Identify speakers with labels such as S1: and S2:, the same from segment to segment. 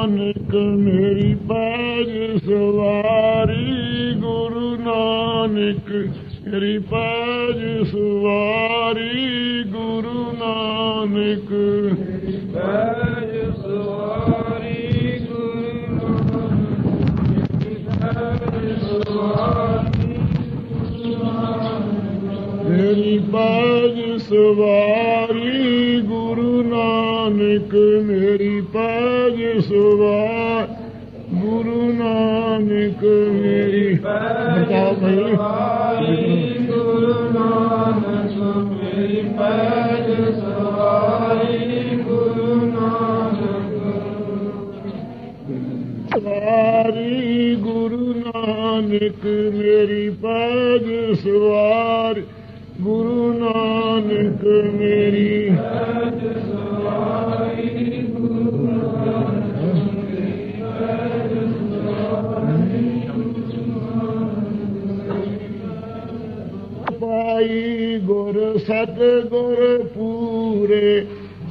S1: ਨਾਨਕ ਮੇਰੀ ਪੈਜ ਸਵਾਰੀ, ਗੁਰੂ ਨਾਨਕ ਮੇਰੀ ਪੈਜ ਸਵਾਰੀ, ਗੁਰੂ ਨਾਨਕ
S2: ਪੈਜ ਸਵਾਰੀ ਗੁਰੂ ਨਾਨਕ ਸਵਾਰੀ
S1: ਮੇਰੀ ਬਾਜ ਸਵਾਰੀ, ਗੁਰੂ ਨਾਨਕ ਮੇਰੀ ਬਾਜ ਸਵਾਰ ਗੁਰੂ ਨਾਨਕ ਮੇਰੀ। ਬਤਾਓ ਭਾਈ।
S2: ਗੁਰੂ ਨਾਨਕ ਮੇਰੀ ਪੈਜ ਸਵਾਰੀ ਗੁਰੂ ਨਾਨਕ
S1: ਸਵਾਰੀ ਗੁਰੂ ਨਾਨਕ ਮੇਰੀ ਬਾਜ ਸਵਾਰ। ਗੁਰੂ ਨਾਨਕ ਮੇਰੀ। ਪਾਈ ਗੁਰ ਸਤ ਗੁਰ ਪੂਰੇ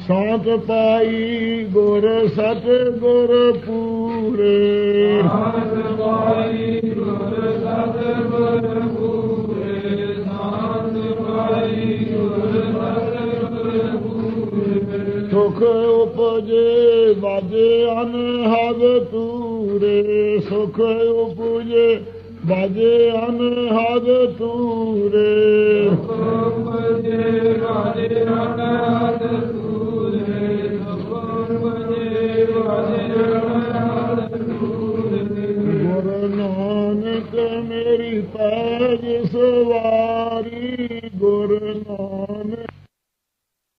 S1: ਸਾਤ ਪਾਈ ਗੁਰ ਸਤ ਗੁਰ ਪੂਰੇ। ਨਾਨਕ
S2: ਪਾਈ ਗੁਰ ਸਤ ਗੁਰ ਪੂਰੇ ਨਾਨਕ ਪਾਈ ਗੁਰ ਸਤ ਗੁਰ ਪੂਰੇ।
S1: ਸੁਖ ਉਪਜੇ ਵਾਜੇ ਅਨਹਦ ਤੂਰੇ ਸੁਖ ਉਪਜੇ ਬਾਜੇ ਅਨਹਦ ਤੂਰੇ ਹੁਕਮ
S2: ਬਜੇ ਬਾਜੇ ਅਨਹਦ ਤੂਰੇ ਹੁਕਮ ਬਜੇ ਬਾਜੇ ਅਨਹਦ ਤੂਰੇ
S1: ਗੁਰੂ ਨਾਨਕ ਮੇਰੀ ਪੈਜ ਸਵਾਰ।